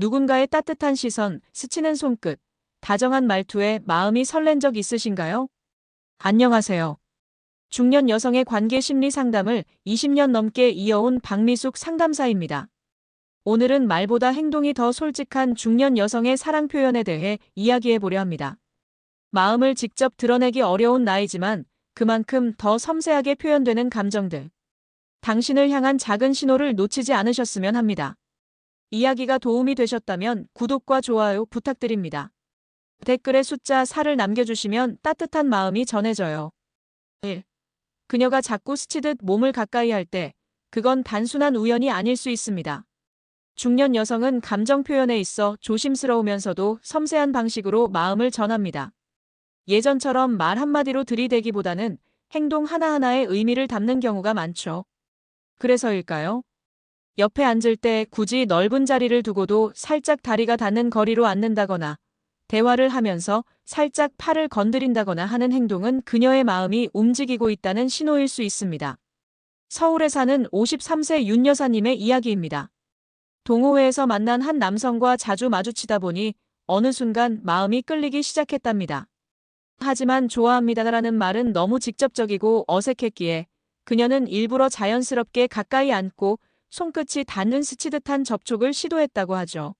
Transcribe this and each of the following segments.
누군가의 따뜻한 시선, 스치는 손끝, 다정한 말투에 마음이 설렌 적 있으신가요? 안녕하세요. 중년 여성의 관계 심리 상담을 20년 넘게 이어온 박미숙 상담사입니다. 오늘은 말보다 행동이 더 솔직한 중년 여성의 사랑 표현에 대해 이야기해 보려 합니다. 마음을 직접 드러내기 어려운 나이지만 그만큼 더 섬세하게 표현되는 감정들. 당신을 향한 작은 신호를 놓치지 않으셨으면 합니다. 이야기가 도움이 되셨다면 구독과 좋아요 부탁드립니다. 댓글에 숫자 4를 남겨주시면 따뜻한 마음이 전해져요. 1. 그녀가 자꾸 스치듯 몸을 가까이 할 때 그건 단순한 우연이 아닐 수 있습니다. 중년 여성은 감정 표현에 있어 조심스러우면서도 섬세한 방식으로 마음을 전합니다. 예전처럼 말 한마디로 들이대기보다는 행동 하나하나에 의미를 담는 경우가 많죠. 그래서일까요? 옆에 앉을 때 굳이 넓은 자리를 두고도 살짝 다리가 닿는 거리로 앉는다거나 대화를 하면서 살짝 팔을 건드린다거나 하는 행동은 그녀의 마음이 움직이고 있다는 신호일 수 있습니다. 서울에 사는 53세 윤 여사님의 이야기입니다. 동호회에서 만난 한 남성과 자주 마주치다 보니 어느 순간 마음이 끌리기 시작했답니다. 하지만 좋아합니다라는 말은 너무 직접적이고 어색했기에 그녀는 일부러 자연스럽게 가까이 앉고 손끝이 닿는 스치듯한 접촉을 시도했다고 하죠.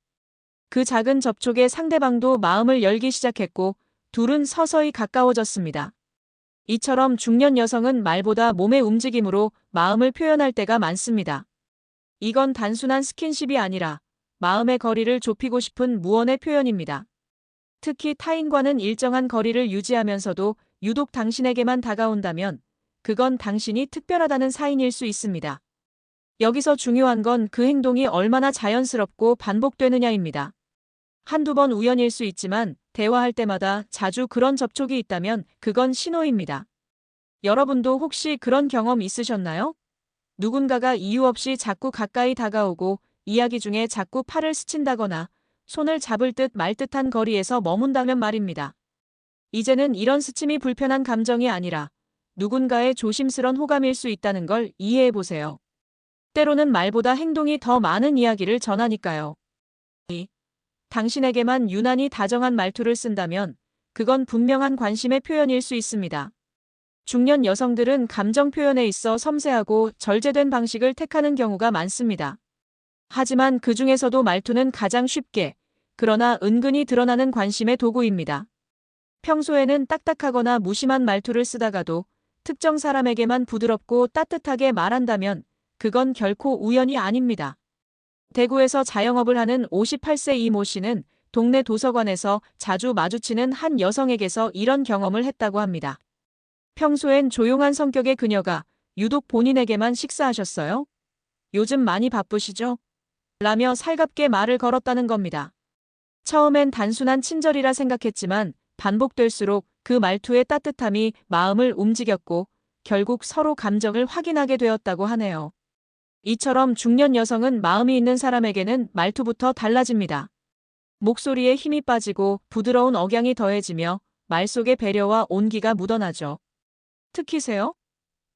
그 작은 접촉에 상대방도 마음을 열기 시작했고 둘은 서서히 가까워졌습니다. 이처럼 중년 여성은 말보다 몸의 움직임으로 마음을 표현할 때가 많습니다. 이건 단순한 스킨십이 아니라 마음의 거리를 좁히고 싶은 무언의 표현입니다. 특히 타인과는 일정한 거리를 유지하면서도 유독 당신에게만 다가온다면 그건 당신이 특별하다는 사인일 수 있습니다. 여기서 중요한 건 그 행동이 얼마나 자연스럽고 반복되느냐입니다. 한두 번 우연일 수 있지만 대화할 때마다 자주 그런 접촉이 있다면 그건 신호입니다. 여러분도 혹시 그런 경험 있으셨나요? 누군가가 이유 없이 자꾸 가까이 다가오고 이야기 중에 자꾸 팔을 스친다거나 손을 잡을 듯 말 듯한 거리에서 머문다면 말입니다. 이제는 이런 스침이 불편한 감정이 아니라 누군가의 조심스런 호감일 수 있다는 걸 이해해 보세요. 때로는 말보다 행동이 더 많은 이야기를 전하니까요. 2. 당신에게만 유난히 다정한 말투를 쓴다면 그건 분명한 관심의 표현일 수 있습니다. 중년 여성들은 감정 표현에 있어 섬세하고 절제된 방식을 택하는 경우가 많습니다. 하지만 그 중에서도 말투는 가장 쉽게, 그러나 은근히 드러나는 관심의 도구입니다. 평소에는 딱딱하거나 무심한 말투를 쓰다가도 특정 사람에게만 부드럽고 따뜻하게 말한다면 그건 결코 우연이 아닙니다. 대구에서 자영업을 하는 58세 이 모 씨는 동네 도서관에서 자주 마주치는 한 여성에게서 이런 경험을 했다고 합니다. 평소엔 조용한 성격의 그녀가 유독 본인에게만 식사하셨어요? 요즘 많이 바쁘시죠? 라며 살갑게 말을 걸었다는 겁니다. 처음엔 단순한 친절이라 생각했지만 반복될수록 그 말투의 따뜻함이 마음을 움직였고 결국 서로 감정을 확인하게 되었다고 하네요. 이처럼 중년 여성은 마음이 있는 사람에게는 말투부터 달라집니다. 목소리에 힘이 빠지고 부드러운 억양이 더해지며 말 속에 배려와 온기가 묻어나죠. 특히세요?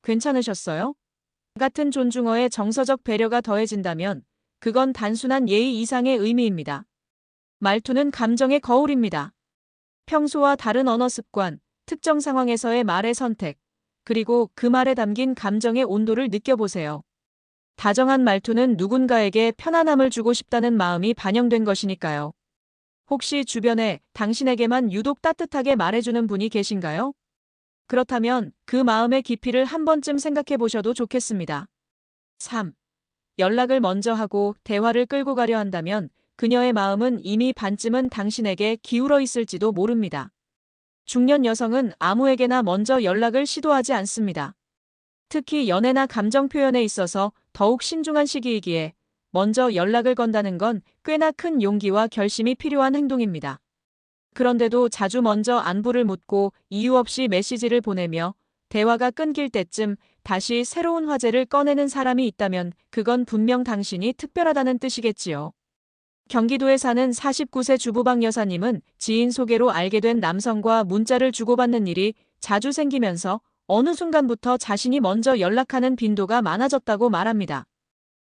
괜찮으셨어요? 같은 존중어에 정서적 배려가 더해진다면 그건 단순한 예의 이상의 의미입니다. 말투는 감정의 거울입니다. 평소와 다른 언어 습관, 특정 상황에서의 말의 선택, 그리고 그 말에 담긴 감정의 온도를 느껴보세요. 다정한 말투는 누군가에게 편안함을 주고 싶다는 마음이 반영된 것이니까요. 혹시 주변에 당신에게만 유독 따뜻하게 말해주는 분이 계신가요? 그렇다면 그 마음의 깊이를 한 번쯤 생각해 보셔도 좋겠습니다. 3. 연락을 먼저 하고 대화를 끌고 가려 한다면 그녀의 마음은 이미 반쯤은 당신에게 기울어 있을지도 모릅니다. 중년 여성은 아무에게나 먼저 연락을 시도하지 않습니다. 특히 연애나 감정 표현에 있어서 더욱 신중한 시기이기에 먼저 연락을 건다는 건 꽤나 큰 용기와 결심이 필요한 행동입니다. 그런데도 자주 먼저 안부를 묻고 이유 없이 메시지를 보내며 대화가 끊길 때쯤 다시 새로운 화제를 꺼내는 사람이 있다면 그건 분명 당신이 특별하다는 뜻이겠지요. 경기도에 사는 49세 주부방 여사님은 지인 소개로 알게 된 남성과 문자를 주고받는 일이 자주 생기면서 어느 순간부터 자신이 먼저 연락하는 빈도가 많아졌다고 말합니다.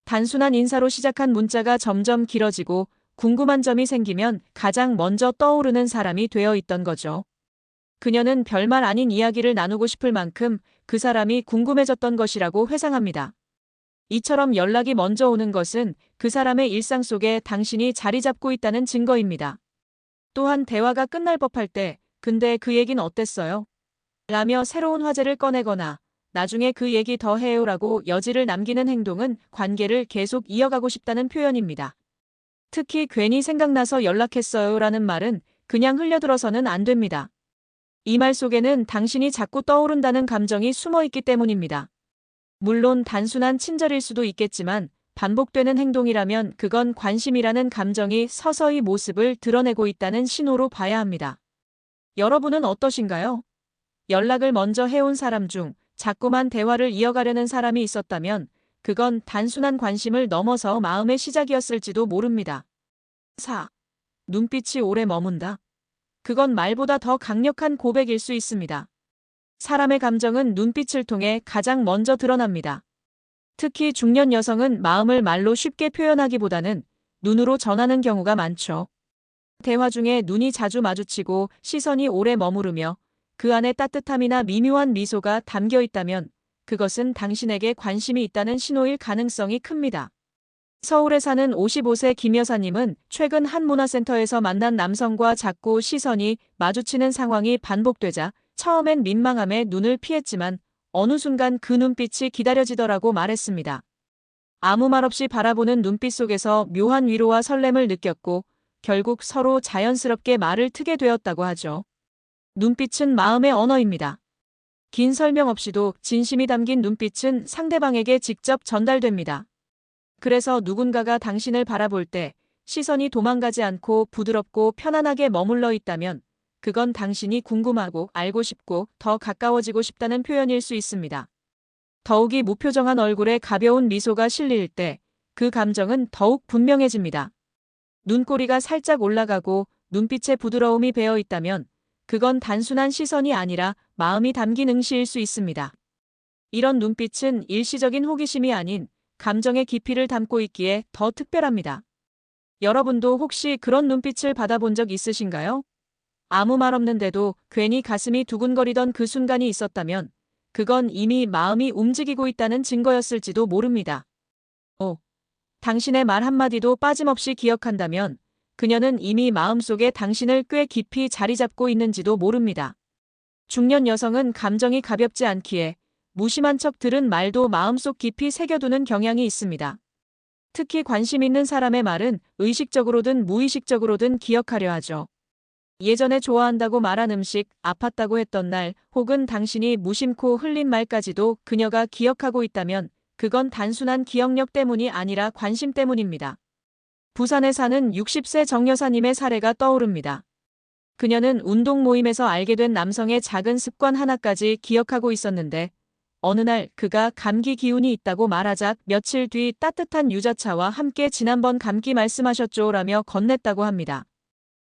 단순한 인사로 시작한 문자가 점점 길어지고 궁금한 점이 생기면 가장 먼저 떠오르는 사람이 되어 있던 거죠. 그녀는 별말 아닌 이야기를 나누고 싶을 만큼 그 사람이 궁금해졌던 것이라고 회상합니다. 이처럼 연락이 먼저 오는 것은 그 사람의 일상 속에 당신이 자리 잡고 있다는 증거입니다. 또한 대화가 끝날 법할 때, 근데 그 얘긴 어땠어요? 라며 새로운 화제를 꺼내거나 나중에 그 얘기 더 해요라고 여지를 남기는 행동은 관계를 계속 이어가고 싶다는 표현입니다. 특히 괜히 생각나서 연락했어요라는 말은 그냥 흘려들어서는 안 됩니다. 이 말 속에는 당신이 자꾸 떠오른다는 감정이 숨어 있기 때문입니다. 물론 단순한 친절일 수도 있겠지만 반복되는 행동이라면 그건 관심이라는 감정이 서서히 모습을 드러내고 있다는 신호로 봐야 합니다. 여러분은 어떠신가요? 연락을 먼저 해온 사람 중 자꾸만 대화를 이어가려는 사람이 있었다면 그건 단순한 관심을 넘어서 마음의 시작이었을지도 모릅니다. 4. 눈빛이 오래 머문다. 그건 말보다 더 강력한 고백일 수 있습니다. 사람의 감정은 눈빛을 통해 가장 먼저 드러납니다. 특히 중년 여성은 마음을 말로 쉽게 표현하기보다는 눈으로 전하는 경우가 많죠. 대화 중에 눈이 자주 마주치고 시선이 오래 머무르며 그 안에 따뜻함이나 미묘한 미소가 담겨 있다면 그것은 당신에게 관심이 있다는 신호일 가능성이 큽니다. 서울에 사는 55세 김 여사님은 최근 한 문화센터에서 만난 남성과 자꾸 시선이 마주치는 상황이 반복되자 처음엔 민망함에 눈을 피했지만 어느 순간 그 눈빛이 기다려지더라고 말했습니다. 아무 말 없이 바라보는 눈빛 속에서 묘한 위로와 설렘을 느꼈고 결국 서로 자연스럽게 말을 트게 되었다고 하죠. 눈빛은 마음의 언어입니다. 긴 설명 없이도 진심이 담긴 눈빛은 상대방에게 직접 전달됩니다. 그래서 누군가가 당신을 바라볼 때 시선이 도망가지 않고 부드럽고 편안하게 머물러 있다면 그건 당신이 궁금하고 알고 싶고 더 가까워지고 싶다는 표현일 수 있습니다. 더욱이 무표정한 얼굴에 가벼운 미소가 실릴 때 그 감정은 더욱 분명해집니다. 눈꼬리가 살짝 올라가고 눈빛에 부드러움이 배어 있다면 그건 단순한 시선이 아니라 마음이 담긴 응시일 수 있습니다. 이런 눈빛은 일시적인 호기심이 아닌 감정의 깊이를 담고 있기에 더 특별합니다. 여러분도 혹시 그런 눈빛을 받아본 적 있으신가요? 아무 말 없는데도 괜히 가슴이 두근거리던 그 순간이 있었다면 그건 이미 마음이 움직이고 있다는 증거였을지도 모릅니다. 5. 당신의 말 한마디도 빠짐없이 기억한다면 그녀는 이미 마음속에 당신을 꽤 깊이 자리 잡고 있는지도 모릅니다. 중년 여성은 감정이 가볍지 않기에 무심한 척 들은 말도 마음속 깊이 새겨두는 경향이 있습니다. 특히 관심 있는 사람의 말은 의식적으로든 무의식적으로든 기억하려 하죠. 예전에 좋아한다고 말한 음식, 아팠다고 했던 날, 혹은 당신이 무심코 흘린 말까지도 그녀가 기억하고 있다면 그건 단순한 기억력 때문이 아니라 관심 때문입니다. 부산에 사는 60세 정 여사님의 사례가 떠오릅니다. 그녀는 운동 모임에서 알게 된 남성의 작은 습관 하나까지 기억하고 있었는데 어느 날 그가 감기 기운이 있다고 말하자 며칠 뒤 따뜻한 유자차와 함께 지난번 감기 말씀하셨죠 라며 건넸다고 합니다.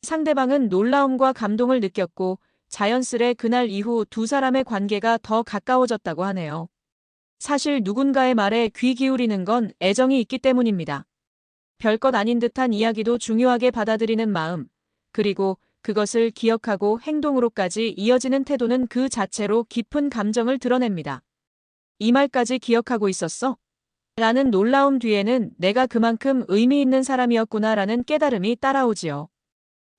상대방은 놀라움과 감동을 느꼈고 자연스레 그날 이후 두 사람의 관계가 더 가까워졌다고 하네요. 사실 누군가의 말에 귀 기울이는 건 애정이 있기 때문입니다. 별것 아닌 듯한 이야기도 중요하게 받아들이는 마음, 그리고 그것을 기억하고 행동으로까지 이어지는 태도는 그 자체로 깊은 감정을 드러냅니다. 이 말까지 기억하고 있었어? 라는 놀라움 뒤에는 내가 그만큼 의미 있는 사람이었구나 라는 깨달음이 따라오지요.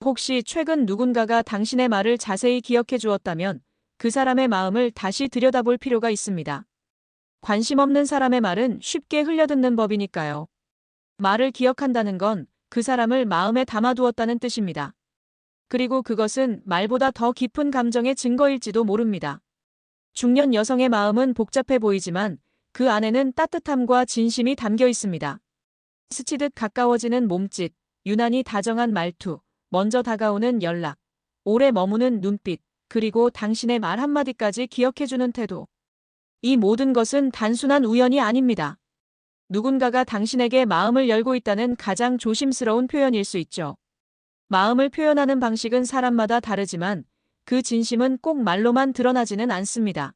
혹시 최근 누군가가 당신의 말을 자세히 기억해 주었다면 그 사람의 마음을 다시 들여다볼 필요가 있습니다. 관심 없는 사람의 말은 쉽게 흘려듣는 법이니까요. 말을 기억한다는 건 그 사람을 마음에 담아두었다는 뜻입니다. 그리고 그것은 말보다 더 깊은 감정의 증거일지도 모릅니다. 중년 여성의 마음은 복잡해 보이지만 그 안에는 따뜻함과 진심이 담겨 있습니다. 스치듯 가까워지는 몸짓, 유난히 다정한 말투, 먼저 다가오는 연락, 오래 머무는 눈빛, 그리고 당신의 말 한마디까지 기억해주는 태도. 이 모든 것은 단순한 우연이 아닙니다. 누군가가 당신에게 마음을 열고 있다는 가장 조심스러운 표현일 수 있죠. 마음을 표현하는 방식은 사람마다 다르지만 그 진심은 꼭 말로만 드러나지는 않습니다.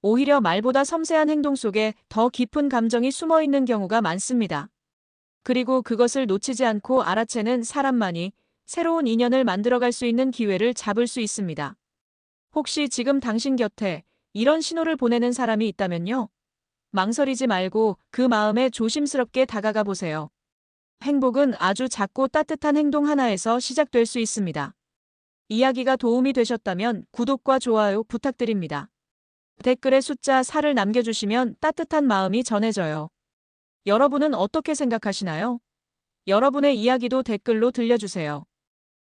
오히려 말보다 섬세한 행동 속에 더 깊은 감정이 숨어 있는 경우가 많습니다. 그리고 그것을 놓치지 않고 알아채는 사람만이 새로운 인연을 만들어갈 수 있는 기회를 잡을 수 있습니다. 혹시 지금 당신 곁에 이런 신호를 보내는 사람이 있다면요? 망설이지 말고 그 마음에 조심스럽게 다가가 보세요. 행복은 아주 작고 따뜻한 행동 하나에서 시작될 수 있습니다. 이야기가 도움이 되셨다면 구독과 좋아요 부탁드립니다. 댓글에 숫자 4를 남겨주시면 따뜻한 마음이 전해져요. 여러분은 어떻게 생각하시나요? 여러분의 이야기도 댓글로 들려주세요.